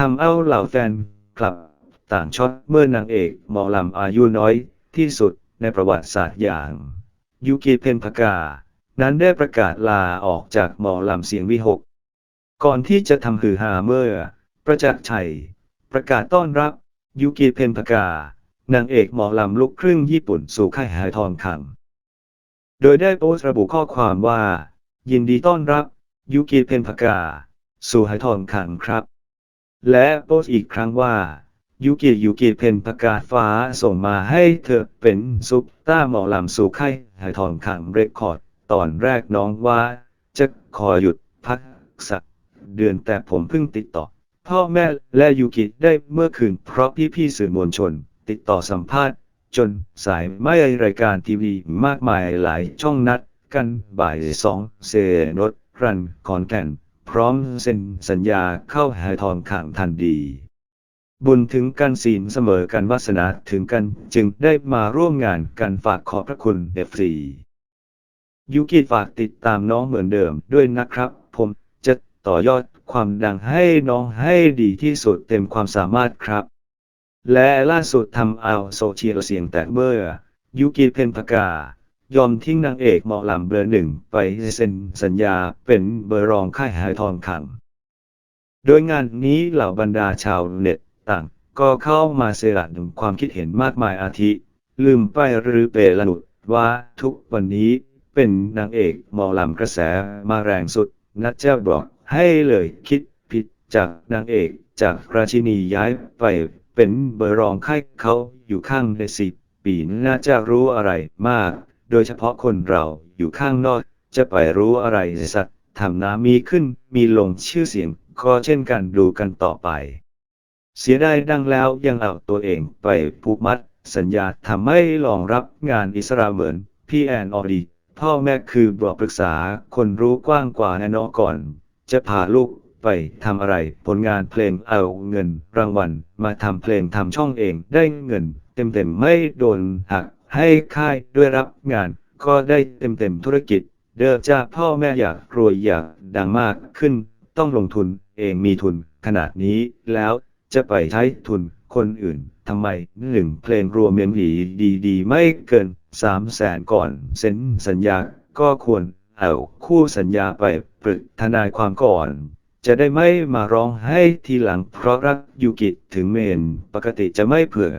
ทำเอาเหล่าแฟนคลับ ต่างช็อตเมื่อนางเอกหมอลำอายุน้อยที่สุดในประวัติศาสตร์อย่าง ยูกิเพนพกา นั้นได้ประกาศลาออกจากหมอลำเสียงวิหก ก่อนที่จะทำฮือฮาเมื่อ ประจักษ์ชัย ประกาศต้อนรับ ยูกิเพนพกานางเอกหมอลำลูกครึ่งญี่ปุ่นสู่ค่ายหายทองคำโดยได้โพสต์ระบุข้อความว่า ยินดีต้อนรับ ยูกิเพนพกา สู่หายทองคำครับ และโพสอีกครั้งว่ายูกิยูกิเพนประกาศฟ้าส่งมาให้เธอเป็นซุปต้าหมอลำสู่ค่ายหายทองคำเรคคอร์ด ตอนแรกน้องว่า จะขอหยุดพักสักเดือนแต่ผมเพิ่งติดต่อ พ่อแม่และยูกิได้เมื่อคืนเพราะพี่ๆสื่อมวลชน ติดต่อสัมภาษณ์ จนสายไม่รายการทีวีมากมายหลายช่องนัดกันบ่ายสองเซนดรันคอนแก่น พร้อมเซ็นสัญญาเข้าหาทองคำทันดี บุญถึงกันศีลเสมอกันวาสนาถึงกันจึงได้มาร่วมงานกันฝากขอบพระคุณเอฟซียูกิฝากติดตามน้องเหมือนเดิมด้วยนะครับ ผมจะต่อยอดความดังให้น้องให้ดีที่สุดเต็มความสามารถครับ และล่าสุดทำเอาโซเชียลเสียงแตกเมื่อยูกิเพนพกา ยอมทิ้งนางเอกหมอลำเบอร์หนึ่งไปเซ็นสัญญาเป็นเบอร์รองค่ายหายทองคำโดยงานนี้เหล่าบรรดาชาวเน็ตต่าง ก็เข้ามาเสดถึงความคิดเห็นมากมายอาทิ ลืมไปหรือเปละหนุดว่าทุกวันนี้เป็นนางเอกหมอลำกระแสมาแรงสุด นัดเจ้าบอกให้เลยคิดผิดจากนางเอกจากราชินีย้ายไปเป็นเบอร์รองค่ายเขาอยู่ข้างในสิบปีน่าจะรู้อะไรมาก โดยเฉพาะคนเราอยู่ข้างนอก จะไปรู้อะไรสักทำน้ำมีขึ้นมีลงชื่อเสียงก็เช่นกันดูกันต่อไป เสียดายดังแล้วยังเอาตัวเองไปผูกมัด สัญญาทำให้รองรับงานอิสระเหมือนพี่แอนออดีพ่อแม่คือบอกปรึกษาคนรู้กว้างกว่าแน่นอก่อน จะพาลูกไปทำอะไรผลงานเพลงเอาเงินรางวัลมาทำเพลงทำช่องเองได้เงิน เต็มๆไม่โดนหัก ให้ค่ายด้วยรับงาน ก็ได้เต็มๆธุรกิจ เดิมจะพ่อแม่อยากรวยอยากดังมากขึ้น ต้องลงทุนเองมีทุนขนาดนี้แล้วจะไปใช้ทุนคนอื่นทำไมหนึ่งเพลงรวมเมียงหีดีๆ ไม่เกินสามแสนก่อนเซ็นสัญญาก็ควรเอาคู่สัญญาไปปรึกทนายความก่อน จะได้ไม่มาร้องให้ทีหลังเพราะรักยูกิถึงเมน ปกติจะไม่เผื่อ